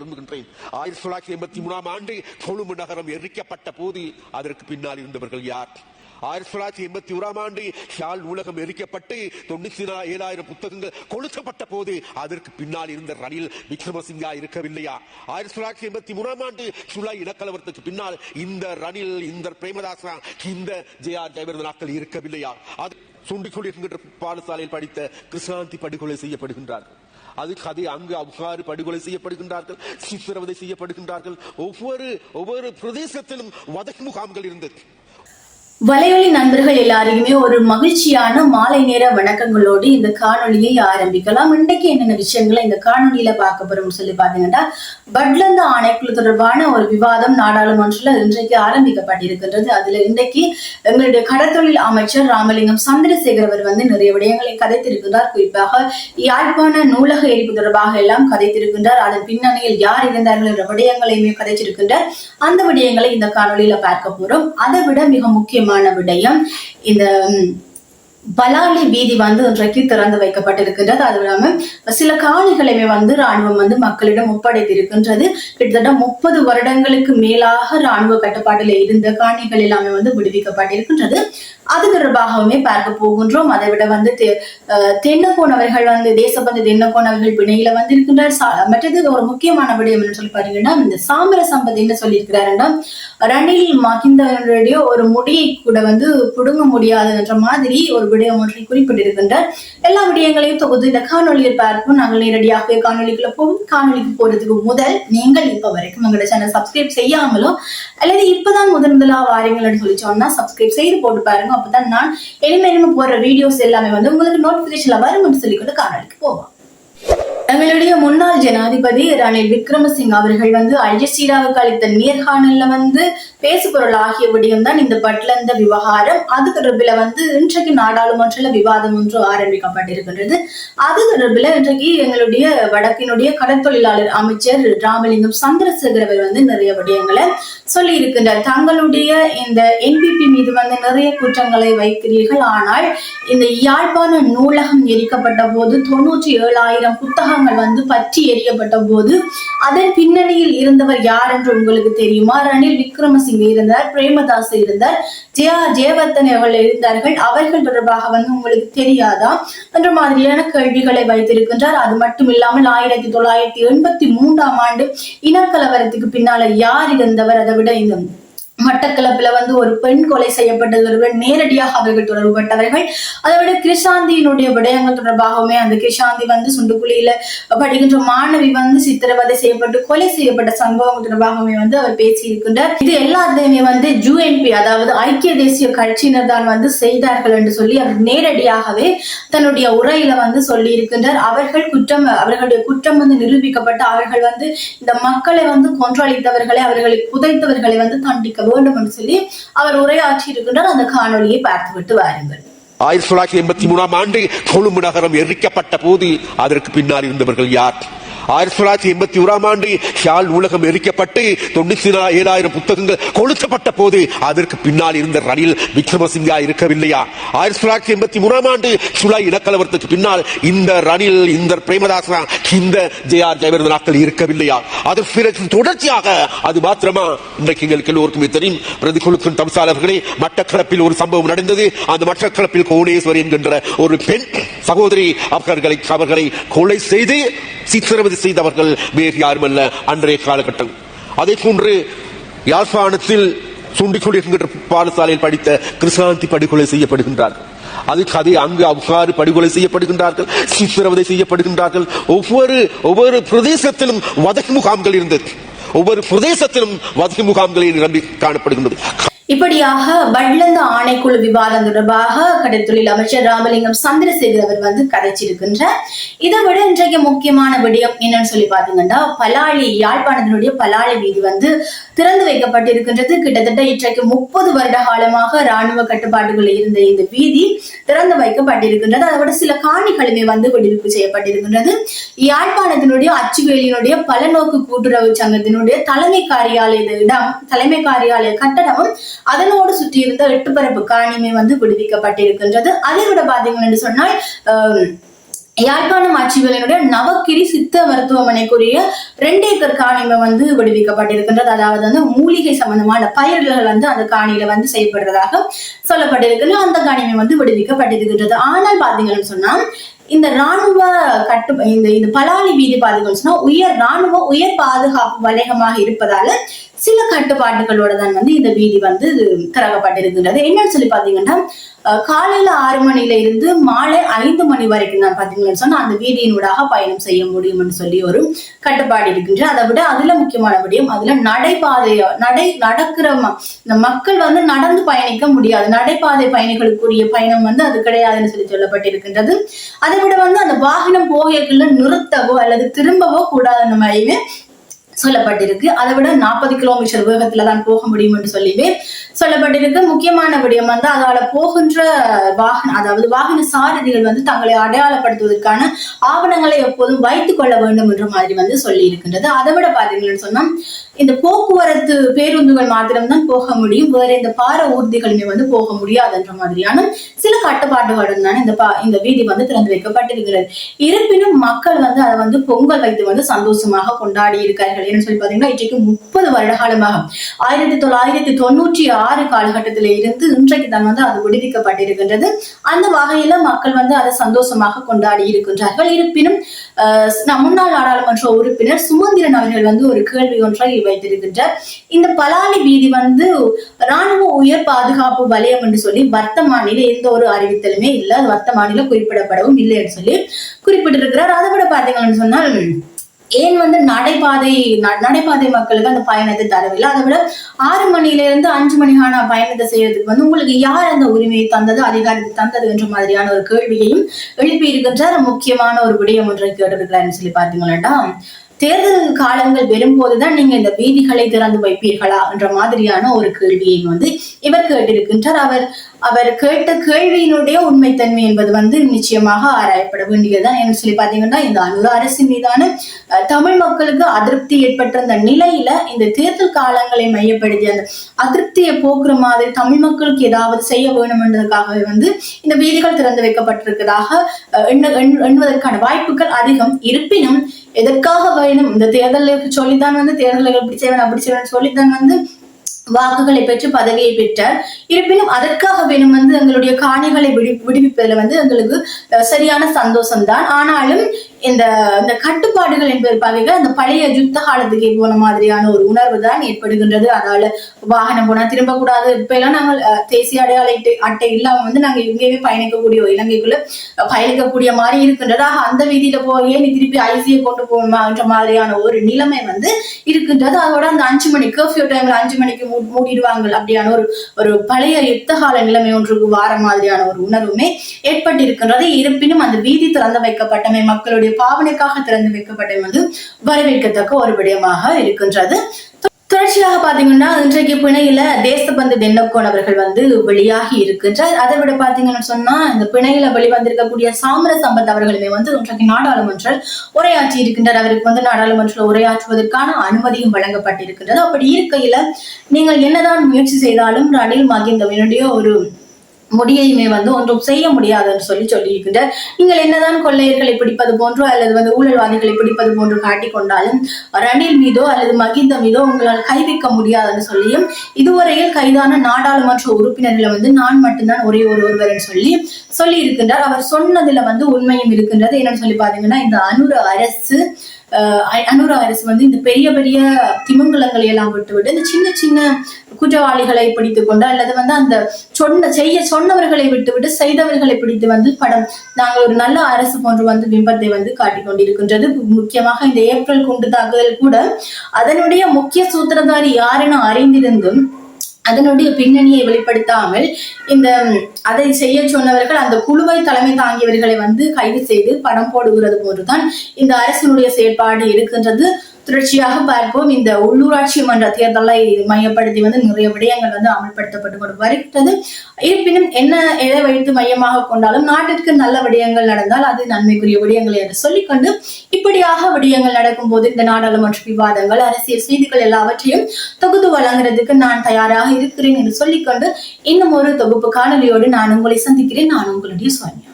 விரும்புகின்றேன் ஆயிரத்தி தொள்ளாயிரத்தி எண்பத்தி மூணாம் ஆண்டு கொழும்பு நகரம் எரிக்கப்பட்ட போது அதற்கு பின்னால் இருந்தவர்கள் யார்? ஆயிரத்தி தொள்ளாயிரத்தி எண்பத்தி ஓராம் ஆண்டு ஷால் நூலகம் எரிக்கப்பட்டு தொண்ணூத்தி ஏழாயிரம் புத்தகங்கள் கொளுத்தப்பட்ட போது அதற்கு பின்னால் இருந்த ரணில் விக்ரமசிங்கா இருக்கவில்லையா? ஆயிரத்தி தொள்ளாயிரத்தி எண்பத்தி மூணாம் ஆண்டு சுலா இனக்கலவரத்துக்கு பின்னால் இந்த ரணில் இந்த பிரேமதாசா இந்த ஜே ஆர் ஜெயவர்தனாக்கள் இருக்கவில்லையா? அது சுண்டிக்குள் என்கின்ற பாடசாலையில் படித்த கிருஷ்ணாந்தி படுகொலை செய்யப்படுகின்றார்கள். அதுக்கு கதை அங்கு அவ்வாறு படுகொலை செய்யப்படுகின்றார்கள் சித்திரவதை செய்யப்படுகின்றார்கள். ஒவ்வொரு ஒவ்வொரு பிரதேசத்திலும் வதை முகாம்கள் இருந்தது. வலையொலி நண்பர்கள் எல்லாரையுமே ஒரு மகிழ்ச்சியான மாலை நேர வணக்கங்களோடு இந்த காணொளியை ஆரம்பிக்கலாம். இன்றைக்கு என்னென்ன விஷயங்களை இந்த காணொலியில பார்க்க போறோம்னு சொல்லி பாத்தீங்கன்னா பட்லந்த ஆணைக்குழு தொடர்பான ஒரு விவாதம் நாடாளுமன்றத்தில் இன்றைக்கு ஆரம்பிக்கப்பட்டிருக்கின்றது. அதுல இன்றைக்கு எங்களுடைய கடற்தொழில் அமைச்சர் ராமலிங்கம் சந்திரசேகர் அவர் வந்து நிறைய விடயங்களை கதைத்திருக்கின்றார். குறிப்பாக யாழ்ப்பாண நூலக எரிப்பு தொடர்பாக எல்லாம் கதைத்திருக்கின்றார். அதன் பின்னணியில் யார் இருந்தார்கள் என்ற விடயங்களையுமே கதைச்சிருக்கின்றார் அந்த விடயங்களை இந்த காணொலியில பார்க்க போறோம். அதை விட மிக முக்கியமான விடயம். இந்த பலாலி வீதி வந்து இன்றைக்கு திறந்து வைக்கப்பட்டிருக்கின்றது. அது இல்லாமல் சில காணிகளையுமே வந்து ராணுவம் வந்து மக்களிடம் ஒப்படைத்திருக்கின்றது கிட்டத்தட்ட முப்பது வருடங்களுக்கு மேலாக ராணுவ கட்டுப்பாட்டில் இருந்த காணிகள் எல்லாமே வந்து விடுவிக்கப்பட்டிருக்கின்றது. அது தொடர்பாகவுமே பார்க்க போகின்றோம். அதை விட வந்து தெ- தென்னகோன் அவர்கள் வந்து தேசபந்து தென்னகோன் அவர்கள் பிணையில வந்திருக்கின்றார். சா- மற்றது ஒரு முக்கியமான விடயம் என்று சொல்லி பாத்தீங்கன்னா இந்த சாமர சம்பத் என்ன சொல்லியிருக்கிறாருன்னா ரணில் மகிந்தனுடைய ஒரு முடியை கூட வந்து புடுங்க முடியாது என்ற மாதிரி ஒரு விடயம் ஒன்றை குறிப்பிட்டிருக்கின்றார். எல்லா விடயங்களையும் தொகுத்து இந்த காணொலியில் பார்ப்போம். நாங்கள் நேரடியாக காணொலிக்குள்ள போவோம். காணொலிக்கு போறதுக்கு முதல் நீங்கள் இப்ப வரைக்கும் எங்களோட சேனல் சப்ஸ்கிரைப் செய்யாமலோ அல்லது இப்பதான் முதன் முதலா வாரீங்கள்னு சொல்லி சொன்னா சப்ஸ்கிரைப் செய்து போட்டு பாருங்க. அப்பதான் நான் இனிமேலும் போற வீடியோஸ் எல்லாமே வந்து உங்களுக்கு நோட்டிபிகேஷன்ல சொல்லி சொல்லிக்கொண்டு காணொலிக்கு போவோம். எங்களுடைய முன்னாள் ஜனாதிபதி ரணில் விக்ரமசிங் அவர்கள் வந்து அல்ஜசீராவுக்கு அளித்த நேர்காணல்ல வந்து பேசுபொருள் ஆகிய விடயம் தான் இந்த பட்லந்த விவகாரம். அது தொடர்பில் வந்து இன்றைக்கு நாடாளுமன்றத்தில் விவாதம் ஒன்று ஆரம்பிக்கப்பட்டிருக்கின்றது. அது தொடர்பில் இன்றைக்கு எங்களுடைய வடக்கினுடைய கடற்தொழிலாளர் அமைச்சர் ராமலிங்கம் சந்திரசேகர் அவர் வந்து நிறைய விடயங்களை சொல்லி இருக்கின்றார் தங்களுடைய இந்த என்பிபி மீது வந்து நிறைய குற்றங்களை வைக்கிறீர்கள். ஆனால் இந்த யாழ்ப்பாண நூலகம் எரிக்கப்பட்ட போது தொண்ணூற்றி ஏழாயிரம் புத்தகங்கள் வந்து பற்றி எறியப்பட்ட போது அதன் பின்னணியில் இருந்தவர் யார் என்று உங்களுக்கு தெரியுமா? ரணில் விக்ரமசிங்க இருந்தார் பிரேமதாஸ் இருந்தார் ஜெயா ஜெயவர்த்தன் அவர்கள் இருந்தார்கள். அவர்கள் தொடர்பாக வந்து உங்களுக்கு தெரியாதா? என்ற மாதிரியான கேள்விகளை வைத்திருக்கின்றார். அது மட்டும் இல்லாமல் ஆயிரத்தி தொள்ளாயிரத்தி எண்பத்தி மூன்றாம் ஆண்டு இனக்கலவரத்துக்கு பின்னால யார் இருந்தவர் அதை விட இந்த மட்டக்களப்புல வந்து ஒரு பெண் கொலை செய்யப்பட்டவர்கள் நேரடியாக அவர்கள் தொடர்புபட்டவர்கள் அதை விட கிருஷாந்தியினுடைய விடயங்கள் தொடர்பாகவுமே அந்த கிருஷாந்தி வந்து சுண்டுக்குழியில படிக்கின்ற மாணவி வந்து சித்திரவதை செய்யப்பட்டு கொலை செய்யப்பட்ட சம்பவம் தொடர்பாகவுமே வந்து அவர் பேசியிருக்கின்றார். இது எல்லாத்தையுமே வந்து ஜூஎன்பி அதாவது ஐக்கிய தேசிய கட்சியினர் தான் வந்து செய்தார்கள் என்று சொல்லி அவர் நேரடியாகவே தன்னுடைய உரையில வந்து சொல்லி இருக்கின்றார் அவர்கள் குற்றம் அவர்களுடைய குற்றம் வந்து நிரூபிக்கப்பட்டு அவர்கள் வந்து இந்த மக்களை வந்து கொன்றளித்தவர்களை அவர்களை புதைத்தவர்களை வந்து தண்டிக்கவும் வேண்டும் என்று சொல்லி அவர் உரையாற்றி இருக்கின்றார் அந்த காணொலியை பார்த்துவிட்டு வாருங்கள். ஆயிரத்தி தொள்ளாயிரத்தி எண்பத்தி மூணாம் ஆண்டு கொழும்பு நகரம் எரிக்கப்பட்ட போது அதற்கு பின்னால் இருந்தவர்கள் யார்? ஆயிரத்தி தொள்ளாயிரத்தி எண்பத்தி ஓராம் ஆண்டு ஷால் நூலகம் எரிக்கப்பட்டு தொண்ணூத்தி ஏழாயிரம் புத்தகங்கள் கொளுத்தப்பட்ட போது அதற்கு பின்னால் இருந்த ரணில் விக்ரமசிங்கா இருக்கவில்லையா? ஆயிரத்தி தொள்ளாயிரத்தி எண்பத்தி மூணாம் ஆண்டு சுலா இனக்கலவரத்துக்கு பின்னால் இந்த ரணில் இந்த பிரேமதாசனா இந்த ஜே ஆர் ஜெயவர்தனாக்கள் இருக்கவில்லையா? அது பிறகு தொடர்ச்சியாக அது மாத்திரமா இன்றைக்கு எங்களுக்கு எல்லோருக்குமே தெரியும். பிரதிகுழுக்கும் தம்சாளர்களே மட்டக்களப்பில் ஒரு சம்பவம் நடந்தது. அந்த மட்டக்களப்பில் கோணேஸ்வரி என்கின்ற ஒரு பெண் சகோதரி அவர்களை அவர்களை கொலை செய்து சித்திரவதை செய்தவர்கள் வேறு யாருமல்ல. அன்றைய காலகட்டம். அதே போன்று யாழ்ப்பாணத்தில் சுண்டிக்குள் என்கின்ற பாடசாலையில் படித்த கிருஷ்ணாந்தி படுகொலை செய்யப்படுகின்றார்கள். அதுக்கு அதே அங்கு அவ்வாறு படுகொலை செய்யப்படுகின்றார்கள் சித்திரவதை செய்யப்படுகின்றார்கள். ஒவ்வொரு ஒவ்வொரு பிரதேசத்திலும் வதக்கு முகாம்கள் இருந்தது. ஒவ்வொரு பிரதேசத்திலும் வதக்கு முகாம்களில் நிரம்பி காணப்படுகின்றது. இப்படியாக பட்லந்த ஆணைக்குழு விவாதம் தொடர்பாக கடற்தொழில் அமைச்சர் ராமலிங்கம் சந்திரசேகர் அவர் வந்து கதைச்சிருக்கின்றார் இதை விட இன்றைக்கு முக்கியமான விடயம் என்னன்னு சொல்லி பாத்தீங்கன்னா பலாளி யாழ்ப்பாணத்தினுடைய பலாளி வீதி வந்து திறந்து வைக்கப்பட்டிருக்கின்றது. கிட்டத்தட்ட இன்றைக்கு முப்பது வருட காலமாக ராணுவ கட்டுப்பாட்டுக்குள்ள இருந்த இந்த வீதி திறந்து வைக்கப்பட்டிருக்கின்றது. அதை விட சில காணிகளுமே வந்து விடுவிப்பு செய்யப்பட்டிருக்கின்றது. யாழ்ப்பாணத்தினுடைய அச்சுவேலியினுடைய பலநோக்கு கூட்டுறவு சங்கத்தினுடைய தலைமை காரியாலய இடம் தலைமை காரியாலய கட்டடமும் அதனோடு சுற்றி இருந்த எட்டு பரப்பு காணிமை வந்து விடுவிக்கப்பட்டிருக்கின்றது. அதை விட பார்த்தீங்கன்னு சொன்னால் யாழ்ப்பாணம் ஆட்சிகளினுடைய நவக்கிரி சித்த மருத்துவமனைக்குரிய ரெண்டு ஏக்கர் காணிமை வந்து விடுவிக்கப்பட்டிருக்கின்றது. அதாவது வந்து மூலிகை சம்பந்தமான பயிர்கள் வந்து அந்த காணியில வந்து செய்யப்படுறதாக சொல்லப்பட்டிருக்கிறது அந்த காணிமை வந்து விடுவிக்கப்பட்டிருக்கின்றது. ஆனால் பாத்தீங்கன்னு சொன்னா இந்த ராணுவ கட்டு இந்த இந்த பலாலி வீதி பாதுகாப்பு சொன்னா உயர் ராணுவ உயர் பாதுகாப்பு வலயமாக இருப்பதால சில கட்டுப்பாட்டுகளோட தான் வந்து இந்த வீதி வந்து திறக்கப்பட்டிருக்கின்றது என்னன்னு சொல்லி பாத்தீங்கன்னா காலையில ஆறு மணில இருந்து மாலை ஐந்து மணி வரைக்கும் தான் பாத்தீங்கன்னு சொன்னா அந்த வீதியினூடாக பயணம் செய்ய முடியும்னு சொல்லி ஒரு கட்டுப்பாடு இருக்கின்ற அதை விட அதுல முக்கியமான விடயம் அதுல நடைபாதையோ நடை நடக்கிற ம- இந்த மக்கள் வந்து நடந்து பயணிக்க முடியாது. நடைபாதை பயணிகளுக்குரிய பயணம் வந்து அது கிடையாதுன்னு சொல்லி சொல்லப்பட்டிருக்கின்றது. அதை விட வந்து அந்த வாகனம் போகைக்குள்ள நிறுத்தவோ அல்லது திரும்பவோ கூடாதுன்னு மாதிரியுமே சொல்லப்பட்டிருக்கு. அதை விட நாற்பது கிலோமீட்டர் வேகத்துல தான் போக முடியும் என்று சொல்லிவே சொல்லப்பட்டிருக்கு. முக்கியமான விடயம் வந்து அதால போகின்ற வாகன அதாவது வாகன சாரதிகள் வந்து தங்களை அடையாளப்படுத்துவதற்கான ஆவணங்களை எப்போதும் வைத்துக் கொள்ள வேண்டும் என்ற மாதிரி வந்து சொல்லி இருக்கின்றது அதை விட பாத்தீங்கன்னு சொன்னா இந்த போக்குவரத்து பேருந்துகள் மாத்திரம்தான் போக முடியும். வேற இந்த பார ஊர்திகளுமே வந்து போக முடியாதுன்ற மாதிரியான சில கட்டுப்பாடுகளுடன் தான் இந்த பா- இந்த வீதி வந்து திறந்து வைக்கப்பட்டிருக்கிறது. இருப்பினும் மக்கள் வந்து அதை வந்து பொங்கல் வைத்து வந்து சந்தோஷமாக கொண்டாடி இருக்கார்கள் அப்படின்னு சொல்லி பாத்தீங்கன்னா இன்றைக்கு முப்பது வருட காலமாக ஆயிரத்தி தொள்ளாயிரத்தி தொண்ணூற்றி ஆறு காலகட்டத்தில இருந்து இன்றைக்கு தான் வந்து அது விடுவிக்கப்பட்டிருக்கின்றது. அந்த வகையில மக்கள் வந்து அதை சந்தோஷமாக கொண்டாடி இருக்கின்றார்கள். இருப்பினும் முன்னாள் நாடாளுமன்ற உறுப்பினர் சுமந்திரன் அவர்கள் வந்து ஒரு கேள்வி ஒன்றை வைத்திருக்கின்றார். இந்த பலாலி வீதி வந்து ராணுவ உயர் பாதுகாப்பு வலயம் என்று சொல்லி வர்த்தமானில எந்த ஒரு அறிவித்தலுமே இல்லை. வர்த்தமானில குறிப்பிடப்படவும் இல்லை என்று சொல்லி குறிப்பிட்டிருக்கிறார். அதை விட பாத்தீங்கன்னு சொன்னால் ஏன் வந்து நடைபாதை ந- நடைபாதை மக்களுக்கு அந்த பயணத்தை தரவில்லை? அதை விட ஆறு மணில இருந்து அஞ்சு மணிக்கான பயணத்தை செய்யறதுக்கு வந்து உங்களுக்கு யார் அந்த உரிமையை தந்தது அதிகாரத்தை தந்தது என்ற மாதிரியான ஒரு கேள்வியையும் எழுப்பி இருக்கின்ற முக்கியமான ஒரு விடயம் ஒன்றை கேட்டிருக்கிறாருன்னு சொல்லி பாத்தீங்கன்னா தேர்தல் காலங்கள் வரும்போதுதான் நீங்க இந்த வீதிகளை திறந்து வைப்பீர்களா என்ற மாதிரியான ஒரு கேள்வியை வந்து இவர் கேட்டிருக்கின்றார். அவர் அவர் கேட்ட கேள்வியினுடைய உண்மைத்தன்மை என்பது வந்து நிச்சயமாக ஆராயப்பட வேண்டியதுதான். என்று சொல்லி பாத்தீங்கன்னா இந்த அனுர அரசின் மீதான தமிழ் மக்களுக்கு அதிருப்தி ஏற்பட்ட அந்த நிலையில இந்த தேர்தல் காலங்களை மையப்படுத்தி அந்த அதிருப்தியை போக்குற மாதிரி தமிழ் மக்களுக்கு ஏதாவது செய்ய வேணும் என்றதுக்காகவே வந்து இந்த வீதிகள் திறந்து வைக்கப்பட்டிருக்கிறதாக எண்ண எண்- எண்ணுவதற்கான வாய்ப்புகள் அதிகம். இருப்பினும் எதற்காக வேணும் இந்த தேர்தலுக்கு சொல்லித்தான் வந்து தேர்தல்கள் பிடிச்சவன் அப்படி செய்வேன் சொல்லித்தான் வந்து வாக்குகளை பெற்று பதவியை பெற்றார். இருப்பினும் அதற்காக வேணும் வந்து எங்களுடைய காணிகளை விடு விடுவிப்பதில் வந்து எங்களுக்கு சரியான சந்தோஷம்தான். ஆனாலும் இந்த இந்த கட்டுப்பாடுகள் என்பது பாத்தீங்கன்னா அந்த பழைய யுத்த காலத்துக்கு போன மாதிரியான ஒரு உணர்வு தான் ஏற்படுகின்றது. அதால வாகனம் போனா திரும்ப கூடாது இப்ப எல்லாம் நாங்கள் தேசிய அடையாள அட்டை இல்லாம வந்து நாங்க இங்கேயே பயணிக்கக்கூடிய இலங்கைக்குள்ள பயணிக்கக்கூடிய மாதிரி இருக்கின்றது. ஆக அந்த வீதியில போய் நீ திருப்பி ஐசியை கொண்டு போகணுமான்ற மாதிரியான ஒரு நிலைமை வந்து இருக்கின்றது. அதோட அந்த அஞ்சு மணி கர்ஃபியூ டைம்ல அஞ்சு மணிக்கு மூ- மூடிடுவாங்க அப்படியான ஒரு ஒரு பழைய யுத்த கால நிலைமை ஒன்றுக்கு வார மாதிரியான ஒரு உணர்வுமே ஏற்பட்டிருக்கின்றது. இருப்பினும் அந்த வீதி திறந்து வைக்கப்பட்டமை மக்களுடைய பாவனைக்காக திறந்து வைக்கப்பட்டது வந்து வரவேற்கத்தக்க ஒரு விடயமாக இருக்கின்றது. தொடர்ச்சியாக பாத்தீங்கன்னா இன்றைக்கு பிணையில தேசபந்து தென்னக்கோன் அவர்கள் வந்து வெளியாகி இருக்கின்றார். அதை விட பாத்தீங்கன்னு சொன்னா இந்த பிணையில வெளிவந்திருக்கக்கூடிய சாமர சம்பத் அவர்களுமே வந்து இன்றைக்கு நாடாளுமன்றம் உரையாற்றி இருக்கின்றார். அவருக்கு வந்து நாடாளுமன்றம் உரையாற்றுவதற்கான அனுமதியும் வழங்கப்பட்டிருக்கின்றது. அப்படி இருக்கையில நீங்கள் என்னதான் முயற்சி செய்தாலும் ரணில் மகிந்தவனுடைய ஒரு முடியையுமே வந்து ஒன்றும் செய்ய முடியாதுன்னு சொல்லி சொல்லியிருக்கின்ற நீங்கள் என்னதான் கொள்ளையர்களை பிடிப்பது போன்றோ அல்லது வந்து ஊழல்வாதிகளை பிடிப்பது போன்று காட்டிக்கொண்டாலும் ரணில் மீதோ அல்லது மகிந்த மீதோ உங்களால் கைவிக்க முடியாதுன்னு சொல்லியும் இதுவரையில் கைதான நாடாளுமன்ற உறுப்பினர்களை வந்து நான் மட்டும்தான் ஒரே ஒரு ஒருவர்னு சொல்லி சொல்லி இருக்கின்றார் அவர் சொன்னதுல வந்து உண்மையும் இருக்கின்றது. என்னன்னு சொல்லி பாத்தீங்கன்னா இந்த அனுர அரசு அனுர அரசு வந்து இந்த பெரிய பெரிய திமிங்கலங்களை எல்லாம் விட்டு விட்டு இந்த சின்ன சின்ன குற்றவாளிகளை பிடித்து கொண்டு அல்லது வந்து அந்த சொன்ன செய்ய சொன்னவர்களை விட்டுவிட்டு செய்தவர்களை பிடித்து வந்து படம் நாங்கள் ஒரு நல்ல அரசு போன்று வந்து பிம்பத்தை வந்து காட்டிக் கொண்டிருக்கின்றது. முக்கியமாக இந்த ஏப்ரல் குண்டு தாக்குதல் கூட அதனுடைய முக்கிய சூத்திரதாரி யாரென அறிந்திருந்தும் அதனுடைய பின்னணியை வெளிப்படுத்தாமல் இந்த அதை செய்ய சொன்னவர்கள் அந்த குழுவை தலைமை தாங்கியவர்களை வந்து கைது செய்து படம் போடுகிறது போன்றுதான் இந்த அரசினுடைய செயற்பாடு இருக்கின்றது. தொடர்ச்சியாக பார்ப்போம். இந்த உள்ளூராட்சி மன்ற தேர்தலை மையப்படுத்தி வந்து நிறைய விடயங்கள் வந்து அமல்படுத்தப்பட்டு கொண்டு வருகிறது. இருப்பினும் என்ன எதை வைத்து மையமாக கொண்டாலும் நாட்டிற்கு நல்ல விடயங்கள் நடந்தால் அது நன்மைக்குரிய விடயங்கள் என்று சொல்லிக்கொண்டு இப்படியாக விடயங்கள் நடக்கும் போது இந்த நாடாளுமன்ற விவாதங்கள் அரசியல் செய்திகள் எல்லாவற்றையும் தொகுத்து வழங்குறதுக்கு நான் தயாராக இருக்கிறேன் என்று சொல்லிக்கொண்டு இன்னும் ஒரு தொகுப்பு காணொலியோடு நான் உங்களை சந்திக்கிறேன். நான் உங்களுடைய சுவாமி